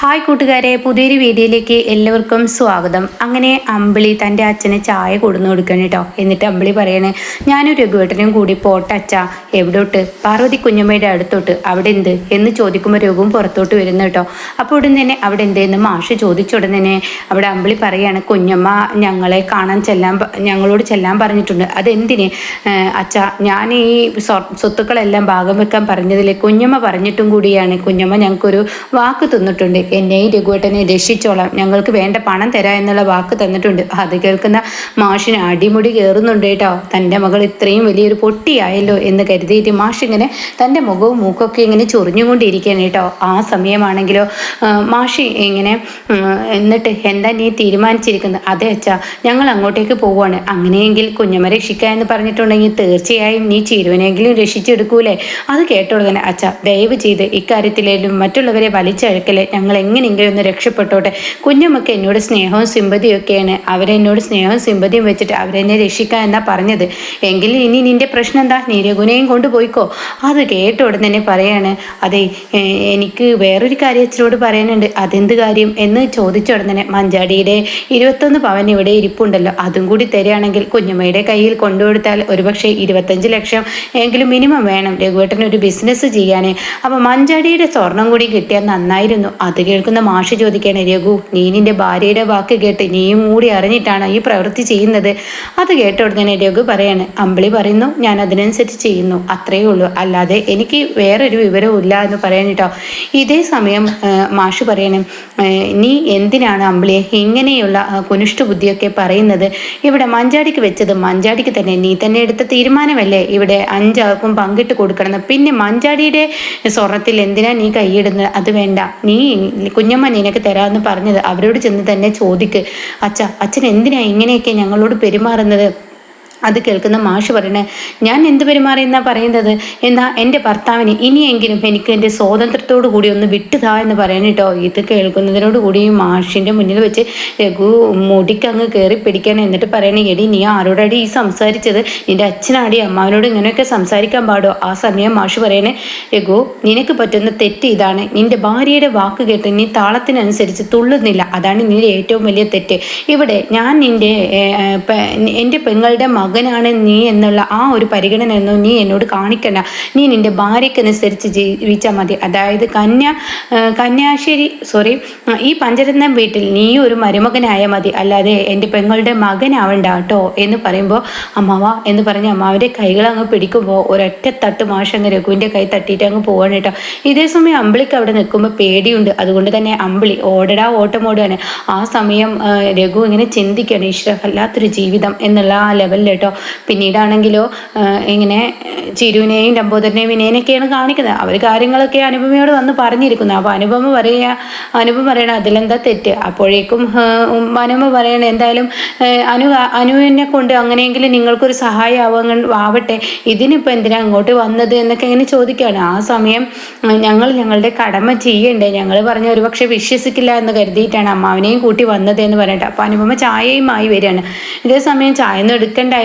Hi കൂട്ടുകാരെ പുതിയൊരു വീഡിയോയിലേക്ക് എല്ലാവർക്കും സ്വാഗതം. അങ്ങനെ അമ്പിളി തന്റെ അച്ഛന് ചായ കൊടുന്നു കൊടുക്കണം കേട്ടോ എന്നിട്ട് അമ്പിളി പറയണേ ഞാനും രഘുവേട്ടനും കൂടി പോട്ടെ അച്ഛ. എവിടോട്ട്? പാർവതി കുഞ്ഞമ്മയുടെ അടുത്തോട്ട്. അവിടെ എന്ത്? എന്ന് ചോദിക്കുമ്പോൾ രഘുവും പുറത്തോട്ട് വരുന്നു കേട്ടോ അപ്പോൾ ഉടൻ തന്നെ അവിടെ എന്തെന്ന് മാഷ് ചോദിച്ച ഉടൻ തന്നെ അവിടെ അമ്പിളി പറയാണ് കുഞ്ഞമ്മ ഞങ്ങളെ കാണാൻ ചെല്ലാൻ ഞങ്ങളോട് ചെല്ലാൻ പറഞ്ഞിട്ടുണ്ട്. അതെന്തിന്? അച്ഛ ഞാൻ ഈ സ്വത്തുക്കളെല്ലാം ഭാഗം വെക്കാൻ പറഞ്ഞതിൽ കുഞ്ഞമ്മ പറഞ്ഞിട്ടും കൂടിയാണ്. കുഞ്ഞമ്മ ഞങ്ങൾക്കൊരു വാക്ക് തന്നിട്ടുണ്ട്. എന്നെയും രഘുവേട്ടനെ രക്ഷിച്ചോളാം. ഞങ്ങൾക്ക് വേണ്ട പണം തരാ എന്നുള്ള വാക്ക് തന്നിട്ടുണ്ട്. അത് കേൾക്കുന്ന മാഷിന് അടിമുടി കയറുന്നുണ്ട് കേട്ടോ. തന്റെ മകൾ ഇത്രയും വലിയൊരു പൊട്ടിയായല്ലോ എന്ന് കരുതിയിട്ട് മാഷ് ഇങ്ങനെ തന്റെ മുഖവും മൂക്കൊക്കെ ഇങ്ങനെ ചൊറിഞ്ഞുകൊണ്ടിരിക്കുകയാണ് കേട്ടോ. ആ സമയമാണെങ്കിലോ മാഷി ഇങ്ങനെ എന്നിട്ട് എന്താ നീ തീരുമാനിച്ചിരിക്കുന്നത്? അതെ അച്ഛാ ഞങ്ങൾ അങ്ങോട്ടേക്ക് പോവുകയാണ്. അങ്ങനെയെങ്കിൽ കുഞ്ഞമ്മ രക്ഷിക്കുക എന്ന് പറഞ്ഞിട്ടുണ്ടെങ്കിൽ തീർച്ചയായും നീ ചിരുവനെങ്കിലും രക്ഷിച്ചെടുക്കൂലേ? അത് കേട്ടോളൂ തന്നെ അച്ഛ. ദയവ് ചെയ്ത് ഇക്കാര്യത്തിലേലും മറ്റുള്ളവരെ വലിച്ചഴക്കലെ ഞങ്ങൾ എങ്ങനെയെങ്കിലും ഒന്ന് രക്ഷപ്പെട്ടോട്ടെ? കുഞ്ഞമ്മക്ക് എന്നോട് സ്നേഹവും സിമ്പതിയും ഒക്കെയാണ്. അവരെന്നോട് സ്നേഹവും സിമ്പതിയും വെച്ചിട്ട് അവരെന്നെ രക്ഷിക്കാൻ എന്നാ പറഞ്ഞത്? എങ്കിൽ ഇനി നിന്റെ പ്രശ്നം എന്താ? നീ രഘുനെയും കൊണ്ടുപോയിക്കോ അത് കേട്ട ഉടൻ തന്നെ പറയാണ്. അതെ എനിക്ക് വേറൊരു കാര്യം അച്ഛനോട് പറയാനുണ്ട്. അതെന്ത് കാര്യം എന്ന് ചോദിച്ച ഉടൻ തന്നെ മഞ്ചാടിയുടെ ഇരുപത്തൊന്ന് പവൻ ഇവിടെ ഇരിപ്പുണ്ടല്ലോ. അതും കൂടി തരികയാണെങ്കിൽ കുഞ്ഞമ്മയുടെ കയ്യിൽ കൊണ്ടുകൊടുത്താൽ ഒരുപക്ഷെ ഇരുപത്തഞ്ച് ലക്ഷം എങ്കിലും മിനിമം വേണം. രഘുവേട്ടൻ ഒരു ബിസിനസ് ചെയ്യാനേ. അപ്പോൾ മഞ്ചാടിയുടെ സ്വർണം കൂടി കിട്ടിയാൽ നന്നായിരുന്നു. അത് കേൾക്കുന്ന മാഷ് ചോദിക്കുകയാണ് രഘു നീ നിന്റെ ഭാര്യയുടെ വാക്ക് കേട്ട് നീയും കൂടി അറിഞ്ഞിട്ടാണ് ഈ പ്രവൃത്തി ചെയ്യുന്നത്. അത് കേട്ട ഉടനെ രഘു പറയാണ് അമ്പിളി പറയുന്നു ഞാൻ അതിനനുസരിച്ച് ചെയ്യുന്നു അത്രയേ ഉള്ളൂ. അല്ലാതെ എനിക്ക് വേറൊരു വിവരവും ഇല്ല എന്ന് പറയാൻ കേട്ടോ. ഇതേ സമയം മാഷ് പറയണം നീ എന്തിനാണ് അമ്പിളിയെ ഇങ്ങനെയുള്ള കുനിഷ്ഠ ബുദ്ധിയൊക്കെ പറയുന്നത്? ഇവിടെ മഞ്ചാടിക്ക് വെച്ചത് മഞ്ചാടിക്ക് തന്നെ. നീ തന്നെ എടുത്ത തീരുമാനമല്ലേ? ഇവിടെ അഞ്ചാൾക്കും പങ്കിട്ട് കൊടുക്കണം. പിന്നെ മഞ്ചാടിയുടെ സ്വർണത്തിൽ എന്തിനാ നീ കൈയിടുന്നത്? അത് വേണ്ട. നീ കുഞ്ഞമ്മ നിനക്ക് തരാമെന്ന് പറഞ്ഞത് അവരോട് ചെന്ന് തന്നെ ചോദിക്ക്. അച്ഛ അച്ഛൻ എന്തിനാ ഇങ്ങനെയൊക്കെ ഞങ്ങളോട് പെരുമാറുന്നത്? അത് കേൾക്കുന്ന മാഷ് പറയണേ ഞാൻ എന്ത് പെരുമാറിയെന്നാ പറയുന്നത്? എന്നാ എന്റെ ഭർത്താവിന് ഇനിയെങ്കിലും എനിക്ക് എന്റെ സ്വാതന്ത്ര്യത്തോടു കൂടി ഒന്ന് വിട്ടുതാ എന്ന് പറയാനിട്ടോ ഇത് കേൾക്കുന്നതിനോട് കൂടി മാഷിന്റെ മുന്നിൽ വെച്ച് രഘു മുടിക്കങ്ങ് കയറി പിടിക്കണം എന്നിട്ട് പറയണേ എടി നീ ആരോടടി ഈ സംസാരിച്ചത്? നിന്റെ അച്ഛനാടി അമ്മാവനോട് ഇങ്ങനെയൊക്കെ സംസാരിക്കാൻ പാടോ? ആ സമയം മാഷ് പറയണേ രഘു നിനക്ക് പറ്റുന്ന തെറ്റ് ഇതാണ്. നിന്റെ ഭാര്യയുടെ വാക്ക് കേട്ട് നീ താളത്തിനനുസരിച്ച് തുള്ളുന്നില്ല. അതാണ് നിന്റെ ഏറ്റവും വലിയ തെറ്റ്. ഇവിടെ ഞാൻ നിന്റെ എന്റെ പെങ്ങളുടെ മകനാണ് നീ എന്നുള്ള ആ ഒരു പരിഗണന ഒന്നും നീ എന്നോട് കാണിക്കണ്ട. നീ നിന്റെ ഭാര്യക്കനുസരിച്ച് ജീവിച്ചാൽ മതി. അതായത് കന്യ കന്യാശ്ശേരി സോറി ഈ പഞ്ചരത്ന വീട്ടിൽ നീ ഒരു മരുമകനായ മതി. അല്ലാതെ എന്റെ പെങ്ങളുടെ മകനാവണ്ട കേട്ടോ എന്ന് പറയുമ്പോൾ അമ്മാവ എന്ന് പറഞ്ഞ് അമ്മാവിന്റെ കൈകൾ അങ്ങ് പിടിക്കുമ്പോൾ ഒരൊറ്റ തട്ട് മാഷങ്ങ് രഘുവിന്റെ കൈ തട്ടിയിട്ട് അങ്ങ് പോവാണ് കേട്ടോ. ഇതേ സമയം അമ്പിളിക്ക് അവിടെ നിൽക്കുമ്പോൾ പേടിയുണ്ട്. അതുകൊണ്ട് തന്നെ അമ്പിളി ഓടടാ ഓട്ടം ഓടുകയാണ് ആ സമയം രഘു ഇങ്ങനെ ചിന്തിക്കുകയാണ് വല്ലാത്തൊരു ജീവിതം എന്നുള്ള ആ ലെവലിൽ കേട്ടോ. പിന്നീടാണെങ്കിലോ ഇങ്ങനെ ചിരുവിനെയും ലംബോദരനെയും വിനയനൊക്കെയാണ് കാണിക്കുന്നത്. അവർ കാര്യങ്ങളൊക്കെ അനുപമയോട് വന്ന് പറഞ്ഞിരിക്കുന്നത് അപ്പോൾ അനുപമ പറയുക അനുപമ പറയണ അതിലെന്താ തെറ്റ്? അപ്പോഴേക്കും അനുപമ പറയണ എന്തായാലും അനു അനുവിനെ കൊണ്ട് അങ്ങനെയെങ്കിലും നിങ്ങൾക്കൊരു സഹായം ആവട്ടെ. ഇതിനിപ്പോൾ എന്തിനാ അങ്ങോട്ട് വന്നത് എന്നൊക്കെ ഇങ്ങനെ ചോദിക്കുകയാണ്. ആ സമയം ഞങ്ങൾ ഞങ്ങളുടെ കടമ ചെയ്യണ്ടേ? ഞങ്ങൾ പറഞ്ഞ ഒരുപക്ഷെ വിശ്വസിക്കില്ല എന്ന് കരുതിയിട്ടാണ് അമ്മാവിനെയും കൂട്ടി വന്നത് എന്ന് പറഞ്ഞിട്ട്. അപ്പോൾ അനുപമ ചായയുമായി വരികയാണ്. ഇതേ സമയം ചായ ഒന്നും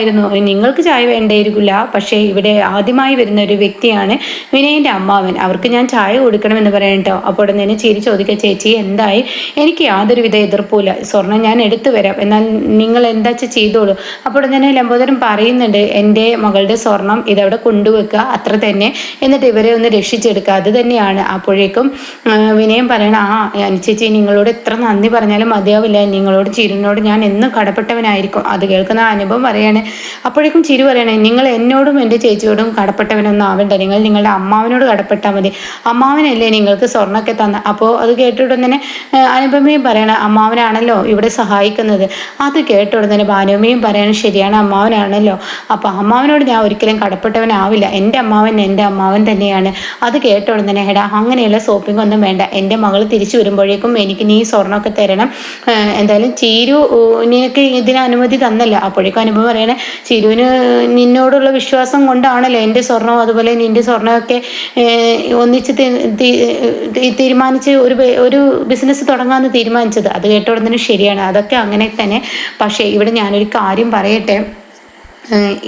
എടുക്കണ്ടായിരുന്നു നിങ്ങൾക്ക് ചായ വേണ്ടായിരിക്കില്ല പക്ഷേ ഇവിടെ ആദ്യമായി വരുന്ന ഒരു വ്യക്തിയാണ് വിനയന്റെ അമ്മാവൻ. അവർക്ക് ഞാൻ ചായ കൊടുക്കണമെന്ന് പറയാൻ കേട്ടോ. അപ്പോൾ തന്നെ ചിരി ചോദിക്കുക ചേച്ചി എന്തായി? എനിക്ക് യാതൊരുവിധ എതിർപ്പില്ല സ്വർണം ഞാൻ എടുത്തു വരാം. എന്നാൽ നിങ്ങൾ എന്താ ചെയ്തോളൂ? അപ്പോൾ തന്നെ ലംബോദരൻ പറയുന്നുണ്ട് എന്റെ മകളുടെ സ്വർണം ഇതവിടെ കൊണ്ടുവെക്കുക. അത്ര തന്നെ. എന്നിട്ട് ഇവരെ ഒന്ന് രക്ഷിച്ചെടുക്കുക. അത് തന്നെയാണ്. അപ്പോഴേക്കും വിനയം പറയണം ആ ചേച്ചി നിങ്ങളോട് എത്ര നന്ദി പറഞ്ഞാലും മതിയാവില്ല. നിങ്ങളോട് ചിരുനോട് ഞാൻ എന്നും കടപ്പെട്ടവനായിരിക്കും. അത് കേൾക്കുന്ന അനുഭവം പറയാണ് അപ്പോഴേക്കും ചിരി പറയണേ നിങ്ങൾ എന്നോടും എന്റെ ചേച്ചിയോടും കടപ്പെട്ടവനൊന്നും ആവേണ്ട. നിങ്ങൾ നിങ്ങളുടെ അമ്മാവനോട് കടപ്പെട്ടാൽ മതി. അമ്മാവനല്ലേ നിങ്ങൾക്ക് സ്വർണമൊക്കെ തന്ന? അപ്പോൾ അത് കേട്ടിട്ട് തന്നെ അനുപമയും പറയണം അമ്മാവനാണല്ലോ ഇവിടെ സഹായിക്കുന്നത്. അത് കേട്ടിട്ട് തന്നെ ഭാനുമയും പറയണം ശരിയാണ് അമ്മാവനാണല്ലോ. അപ്പോൾ അമ്മാവനോട് ഞാൻ ഒരിക്കലും കടപ്പെട്ടവനാവില്ല. എന്റെ അമ്മാവൻ എന്റെ അമ്മാവൻ തന്നെയാണ്. അത് കേട്ടോടെ തന്നെ ഹെടാ അങ്ങനെയുള്ള സോപ്പിംഗ് ഒന്നും വേണ്ട. എന്റെ മകൾ തിരിച്ചു വരുമ്പോഴേക്കും എനിക്ക് നീ സ്വർണമൊക്കെ തരണം. എന്തായാലും ചീരു നിനക്ക് ഇതിന് അനുമതി തന്നല്ല. അപ്പോഴേക്കും അനുഭവം പറയണേ ചിരുവിന് നിന്നോടുള്ള വിശ്വാസം കൊണ്ടാണല്ലോ എന്റെ സ്വർണം അതുപോലെ നിന്റെ സ്വർണമൊക്കെ ഒന്നിച്ച് തീരുമാനിച്ച് ഒരു ഒരു ബിസിനസ് തുടങ്ങാമെന്ന് തീരുമാനിച്ചത്. അത് കേട്ടോടുന്നതിന് ശരിയാണ്. അതൊക്കെ അങ്ങനെ തന്നെ. പക്ഷേ ഇവിടെ ഞാനൊരു കാര്യം പറയട്ടെ.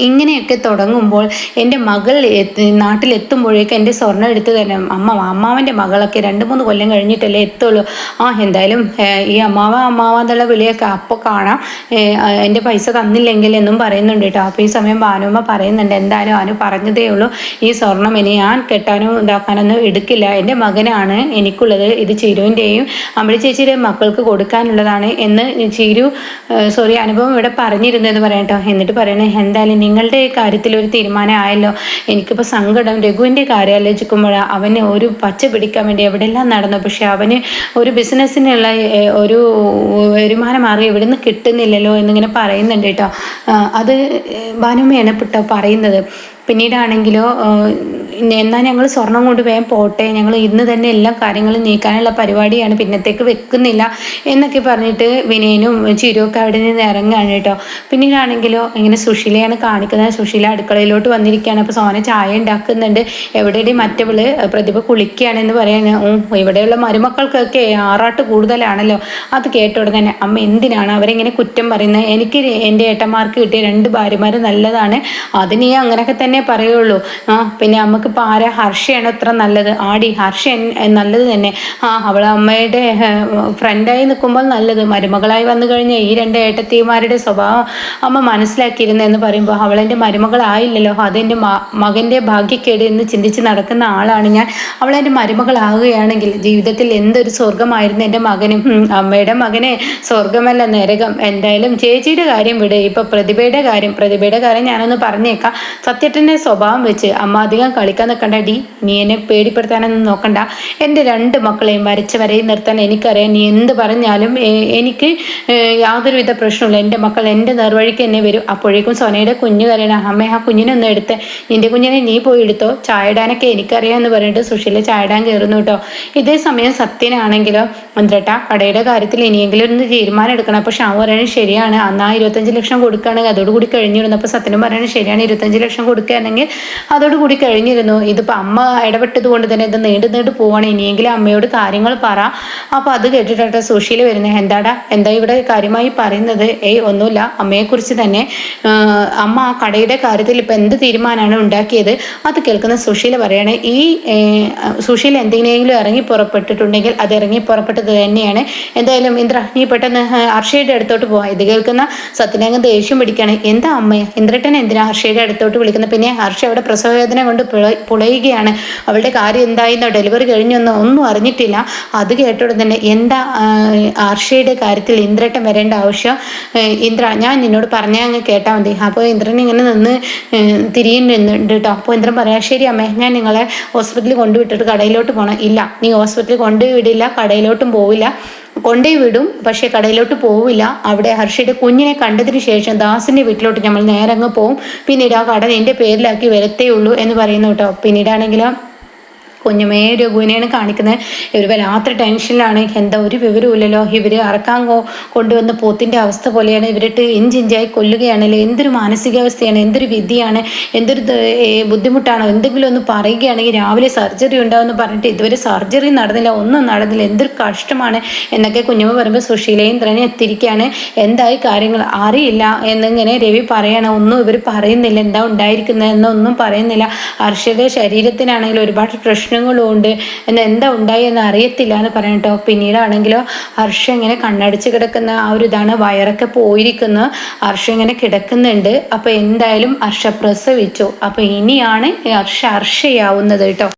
ഇങ്ങനെയൊക്കെ തുടങ്ങുമ്പോൾ എന്റെ മകൾ നാട്ടിലെത്തുമ്പോഴേക്കും എന്റെ സ്വർണം എടുത്ത് തന്നെ അമ്മ അമ്മാവന്റെ മകളൊക്കെ രണ്ട് മൂന്ന് കൊല്ലം കഴിഞ്ഞിട്ടല്ലേ എത്തുള്ളൂ. ആ എന്തായാലും ഈ അമ്മാവ അമ്മാവ എന്നുള്ള വിളിയൊക്കെ അപ്പോൾ കാണാം. എന്റെ പൈസ തന്നില്ലെങ്കിൽ എന്നും പറയുന്നുണ്ട് കേട്ടോ. അപ്പോൾ ഈ സമയം ഭാനുമ്മ പറയുന്നുണ്ട് എന്തായാലും അനു പറഞ്ഞതേ ഉള്ളൂ. ഈ സ്വർണം ഇനി ഞാൻ കെട്ടാനോ ഇതാക്കാനൊന്നും എടുക്കില്ല. എന്റെ മകനാണ് എനിക്കുള്ളത് ഇത് ചിരുവിന്റെയും അമ്പിളി ചേച്ചിയുടെ മക്കൾക്ക് കൊടുക്കാനുള്ളതാണ് എന്ന് ചിരു സോറി അനുഭവം ഇവിടെ പറഞ്ഞിരുന്നു എന്ന് പറയാം കേട്ടോ. എന്നിട്ട് പറയണേ എന്തായാലും നിങ്ങളുടെ കാര്യത്തിൽ ഒരു തീരുമാനം ആയല്ലോ എനിക്കിപ്പോൾ സങ്കടം. രഘുവിന്റെ കാര്യം ആലോചിക്കുമ്പോഴാണ് അവന് ഒരു പച്ച പിടിക്കാൻ വേണ്ടി എവിടെയെല്ലാം നടന്നു. പക്ഷേ അവന് ഒരു ബിസിനസ്സിനുള്ള ഒരു വരുമാനം മാറി എവിടെ നിന്ന് കിട്ടുന്നില്ലല്ലോ എന്നിങ്ങനെ പറയുന്നുണ്ട് കേട്ടോ. അത് ഭാനുമ്മയാണ് പെട്ടോ പറയുന്നത്. പിന്നീടാണെങ്കിലോ എന്നാൽ ഞങ്ങൾ സ്വർണം കൊണ്ട് വേഗം പോട്ടെ. ഞങ്ങൾ ഇന്ന് തന്നെ എല്ലാ കാര്യങ്ങളും നീക്കാനുള്ള പരിപാടിയാണ്. പിന്നത്തേക്ക് വെക്കുന്നില്ല എന്നൊക്കെ പറഞ്ഞിട്ട് വിനയനും ചിരുവൊക്കെ അവിടെ നിന്ന് ഇറങ്ങുകയാണ് കേട്ടോ. പിന്നീടാണെങ്കിലോ ഇങ്ങനെ സുശീലയാണ് കാണിക്കുന്നത്. സുശീല അടുക്കളയിലോട്ട് വന്നിരിക്കുകയാണ്. അപ്പോൾ സോന ചായ ഉണ്ടാക്കുന്നുണ്ട്. എവിടെയുടെ മറ്റവൾ? പ്രതിഭ കുളിക്കുകയാണെന്ന് ഉം, ഇവിടെയുള്ള മരുമക്കൾക്കൊക്കെ ആറാട്ട് കൂടുതലാണല്ലോ. അത് കേട്ട ഉടനെ തന്നെ അമ്മ എന്തിനാണ് അവരെങ്ങനെ കുറ്റം പറയുന്നത്? എനിക്ക് എന്റെ ഏട്ടന്മാർക്ക് കിട്ടിയ രണ്ട് ഭാര്യമാർ നല്ലതാണ്. അത് നീ അങ്ങനെയൊക്കെ തന്നെ പറയുള്ളൂ. ആ പിന്നെ അമ്മക്കിപ്പോൾ ആരാ ഹർഷയാണ് അത്ര നല്ലത്? ആടി ഹർഷ നല്ലത് തന്നെ. ആ അവളെ അമ്മയുടെ ഫ്രണ്ടായി നിൽക്കുമ്പോൾ നല്ലത്. മരുമകളായി വന്നു കഴിഞ്ഞാൽ ഈ രണ്ട് ഏട്ടത്തിമാരുടെ സ്വഭാവം അമ്മ മനസ്സിലാക്കിയിരുന്നെന്ന് പറയുമ്പോൾ അവളെന്റെ മരുമകളായില്ലല്ലോ. അതെന്റെ മകന്റെ ഭാഗ്യക്കേട് എന്ന് ചിന്തിച്ച് നടക്കുന്ന ആളാണ് ഞാൻ. അവളെന്റെ മരുമകളാകുകയാണെങ്കിൽ ജീവിതത്തിൽ എന്തൊരു സ്വർഗമായിരുന്നു എന്റെ മകനും. അമ്മയുടെ മകനെ സ്വർഗമല്ല നരകം. എന്തായാലും ചേച്ചിയുടെ കാര്യം വിട്. ഇപ്പോൾ പ്രതിഭയുടെ കാര്യം പ്രതിഭയുടെ കാര്യം ഞാനൊന്ന് പറഞ്ഞേക്കാം. സത്യത്തിന്റെ സ്വഭാവം വെച്ച് അമ്മ അധികം കളിക്കാൻ നിൽക്കണ്ട ഡി നീ എന്നെ പേടിപ്പെടുത്താനൊന്നും നോക്കണ്ട. എന്റെ രണ്ട് മക്കളെയും വരച്ച് നിർത്താൻ എനിക്കറിയാം. നീ എന്ത് പറഞ്ഞാലും എനിക്ക് യാതൊരുവിധ പ്രശ്നമില്ല എന്റെ മക്കൾ എന്റെ നേർവഴിക്ക് എന്നെ വരും. അപ്പോഴേക്കും സോനയുടെ കുഞ്ഞ് കരയണ. അമ്മ ആ കുഞ്ഞിനെ ഒന്ന് എടുത്ത്. നിന്റെ കുഞ്ഞിനെ നീ പോയി എടുത്തോ? ചായടാനൊക്കെ എനിക്കറിയാം എന്ന് പറഞ്ഞിട്ട് സുശീല ചായടാൻ കയറുന്നു കേട്ടോ. ഇതേ സമയം സത്യനാണെങ്കിലോ മന്ത്രട്ട കടയുടെ കാര്യത്തിൽ ഇനിയെങ്കിലും ഒന്ന് തീരുമാനം എടുക്കണം. അപ്പോൾ ഷാവ് പറയണത് ശരിയാണ്. അന്ന് ആ ഇരുപത്തഞ്ച് ലക്ഷം കൊടുക്കുകയാണെങ്കിൽ അതോടുകൂടി കഴിഞ്ഞിരുന്നു. അപ്പോൾ സത്യനും പറയണത് ശരിയാണ്. ഇരുപത്തഞ്ച് ലക്ഷം കൊടുക്കുകയാണെങ്കിൽ അതോടുകൂടി കഴിഞ്ഞിരുന്നു. ഇതിപ്പോൾ അമ്മ ഇടപെട്ടത് കൊണ്ട് തന്നെ ഇത് നീണ്ടു നീണ്ടു പോവാണ്. ഇനിയെങ്കിലും അമ്മയോട് കാര്യങ്ങൾ പറ. അപ്പോൾ അത് കേട്ടിട്ടാണ് സുശീല വരുന്നത് എന്താടാ എന്താ ഇവിടെ കാര്യമായി പറയുന്നത്? ഏയ് ഒന്നുമില്ല. അമ്മയെക്കുറിച്ച് തന്നെ അമ്മ ആ കടയുടെ കാര്യത്തിൽ ഇപ്പോൾ എന്ത് തീരുമാനമാണ് ഉണ്ടാക്കിയത്? അത് കേൾക്കുന്ന സുശീല പറയാണ് ഈ സുഷീല എന്തെങ്കിലും ഇറങ്ങി പുറപ്പെട്ടിട്ടുണ്ടെങ്കിൽ അത് ഇറങ്ങി പുറപ്പെട്ടത് തന്നെയാണ്. എന്തായാലും ഇന്ദ്ര നീ പെട്ടെന്ന് ഹർഷയുടെ അടുത്തോട്ട് പോവാം. ഇത് കേൾക്കുന്ന സത്യനാഗം ദേഷ്യം പിടിക്കുകയാണ് എന്താ അമ്മയെ ഇന്ദ്രട്ടൻ എന്തിനാ ഹർഷയുടെ അടുത്തോട്ട് വിളിക്കുന്നത്? പിന്നെ ഹർഷ അവിടെ പ്രസവവേദന കൊണ്ട് പുളയുകയാണ്. അവളുടെ കാര്യം എന്തായിരുന്നോ? ഡെലിവറി കഴിഞ്ഞൊന്നും ഒന്നും അറിഞ്ഞിട്ടില്ല. അത് കേട്ടോടെ തന്നെ എന്താ ആർഷയുടെ കാര്യത്തിൽ ഇന്ദ്രട്ടൻ വരേണ്ട ആവശ്യം? ഇന്ദ്ര ഞാൻ നിന്നോട് പറഞ്ഞാൽ അങ്ങ് കേട്ടാൽ മതി. അപ്പോൾ ഇന്ദ്രൻ ഇങ്ങനെ നിന്ന് തിരിയുന്നുണ്ട് കേട്ടോ അപ്പോൾ ഇന്ദ്രൻ പറയാം ശരി അമ്മേ ഞാൻ നിങ്ങളെ ഹോസ്പിറ്റലിൽ കൊണ്ടുവിട്ടിട്ട് കടയിലോട്ട് പോകണം ഇല്ല നീ ഹോസ്പിറ്റലിൽ കൊണ്ടുവിടില്ല കടയിലോട്ടും പോവില്ല. കൊണ്ടുപോയി വിടും പക്ഷേ കടയിലോട്ട് പോവില്ല. അവിടെ ഹർഷയുടെ കുഞ്ഞിനെ കണ്ടതിന് ശേഷം ദാസിന്റെ വീട്ടിലോട്ട് നമ്മൾ നേരങ്ങ് പോവും. പിന്നീട് ആ കട നിന്റെ പേരിലാക്കി വരത്തേ ഉള്ളൂ എന്ന് പറയുന്നു കേട്ടോ. പിന്നീടാണെങ്കിലോ കുഞ്ഞുമേ രഘുവിനെയാണ് കാണിക്കുന്നത്. ഇവർ വല്ലാത്ത ടെൻഷനിലാണ്. എന്താ ഒരു വിവരമില്ലല്ലോ ഇവർ അറക്കാൻ കൊണ്ടുവന്ന പോത്തിന്റെ അവസ്ഥ പോലെയാണ്. ഇവരിട്ട് ഇഞ്ചിഞ്ചായി കൊല്ലുകയാണല്ലോ എന്തൊരു മാനസികാവസ്ഥയാണ്. എന്തൊരു വിധിയാണ്. എന്തൊരു ബുദ്ധിമുട്ടാണോ? എന്തെങ്കിലും ഒന്ന് പറയുകയാണെങ്കിൽ രാവിലെ സർജറി ഉണ്ടാവുമെന്ന് പറഞ്ഞിട്ട് ഇതുവരെ സർജറി നടന്നില്ല. ഒന്നും നടന്നില്ല. എന്തൊരു കഷ്ടമാണ് എന്നൊക്കെ കുഞ്ഞുമ്മ പറയുമ്പോൾ സുശീലയും തന്നെ എന്തായി കാര്യങ്ങൾ? അറിയില്ല എന്നിങ്ങനെ രവി പറയണം. ഒന്നും ഇവർ പറയുന്നില്ല. എന്താ ഉണ്ടായിരിക്കുന്നത് എന്നൊന്നും പറയുന്നില്ല. ഹർഷയുടെ ശരീരത്തിനാണെങ്കിൽ ഒരുപാട് പ്രശ്നങ്ങളും ഉണ്ട് എന്ന് എന്താ ഉണ്ടായി എന്ന് അറിയത്തില്ല എന്ന് പറഞ്ഞിട്ടോ പിന്നീടാണെങ്കിലോ ഹർഷ ഇങ്ങനെ കണ്ണടിച്ച് കിടക്കുന്ന ആ ഒരു ഇതാണ് വയറൊക്കെ പോയിരിക്കുന്നു. ഹർഷ ഇങ്ങനെ കിടക്കുന്നുണ്ട്. അപ്പോൾ എന്തായാലും ഹർഷ പ്രസവിച്ചു. അപ്പോൾ ഇനിയാണ് ഹർഷ ഹർഷയാവുന്നത് കേട്ടോ.